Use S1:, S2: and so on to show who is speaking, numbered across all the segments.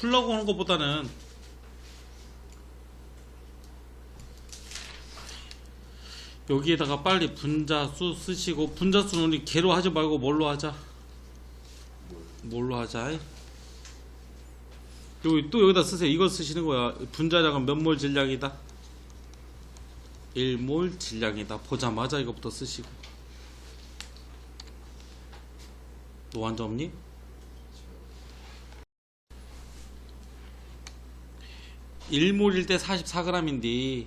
S1: 풀라고 하는 것보다는 여기에다가 빨리 분자수 쓰시고 분자수는 우리 개로 하지 말고 뭘로 하자? 뭘로 하자? 여기 또 여기다 쓰세요. 이거 쓰시는 거야. 분자량은 몇 몰 질량이다? 1몰 질량이다. 보자마자 이거부터 쓰시고. 너 완전 없니? 일몰일 때 44g인데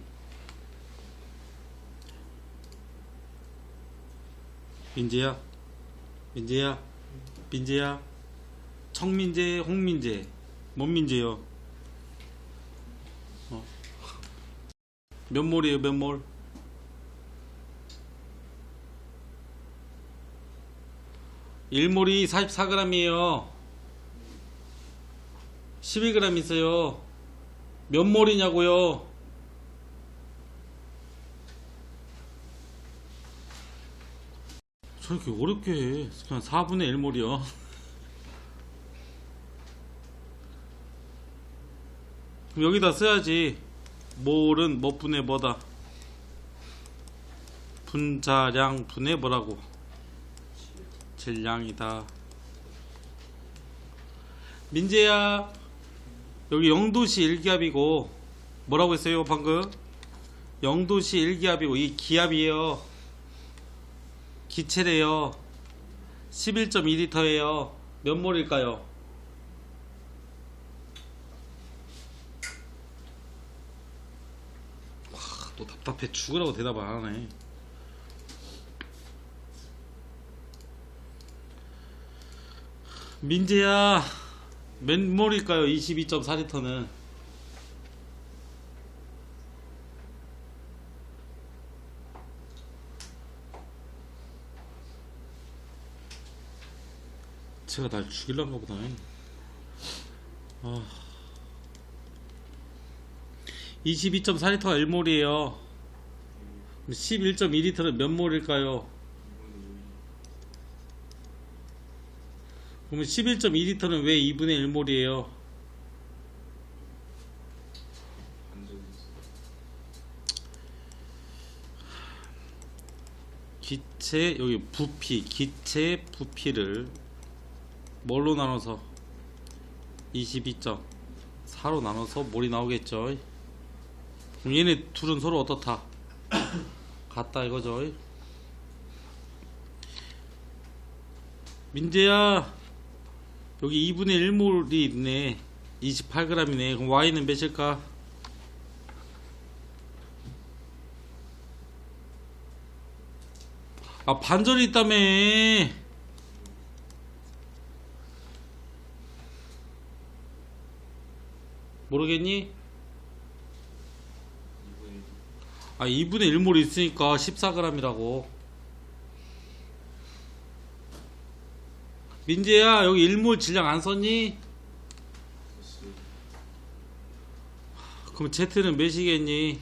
S1: 민재야 민재야 민재야. 청민재 홍민재. 뭔 민재요. 어. 몇 몰이에요 몇 몰? 일몰이 44g이에요. 12g 있어요 몇 몰이냐고요? 저렇게 어렵게 해. 그냥 4분의 1 몰이요. 그럼 여기다 써야지. 몰은 뭐 분의 뭐다? 분자량 분의 뭐라고? 질량이다. 민재야 여기 0도시 1기압이고 뭐라고 했어요 방금? 0도시 1기압이고 이 기압이에요. 기체래요. 11.2리터예요. 몇 몰일까요? 와, 또 답답해. 죽으라고 대답을 안 하네. 민재야 몇 몰일까요? 22.4리터는? 제가 날 죽일란가 보다 아. 22.4리터가 1몰이에요. 11.2리터는 몇 몰일까요 그러면 11.2리터는 왜 2분의 1몰이에요? 기체 여기 부피 기체 부피를 뭘로 나눠서? 22.4로 나눠서 몰이 나오겠죠. 그럼 얘네 둘은 서로 어떻다? 같다 이거죠. 민재야 여기 2분의 1몰이 있네. 28g이네. 그럼 Y는 몇일까? 아 반절이 있다며. 모르겠니? 아 2분의 1몰 있으니까 14g이라고 민재야 여기 1몰 질량 안 썼니? 그럼 Z는 몇이겠니?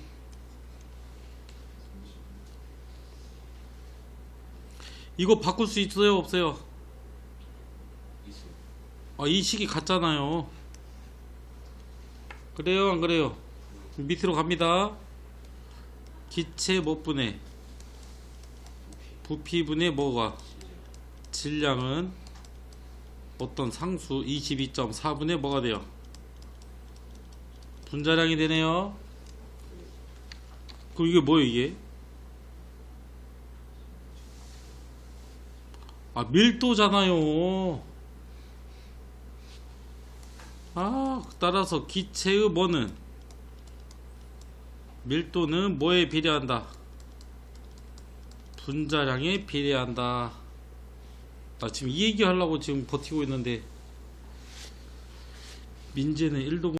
S1: 이거 바꿀 수 있어요 없어요? 아 이 식이 같잖아요 그래요 안 그래요? 밑으로 갑니다 기체 몇 분의 부피분의 뭐가 질량은 어떤 상수 22.4분의 뭐가 돼요? 분자량이 되네요. 그럼 이게 뭐예요, 이게? 아, 밀도잖아요. 아, 따라서 기체의 뭐는 밀도는 뭐에 비례한다? 분자량에 비례한다. 나 지금 이 얘기 하려고 지금 버티고 있는데 민재는 1도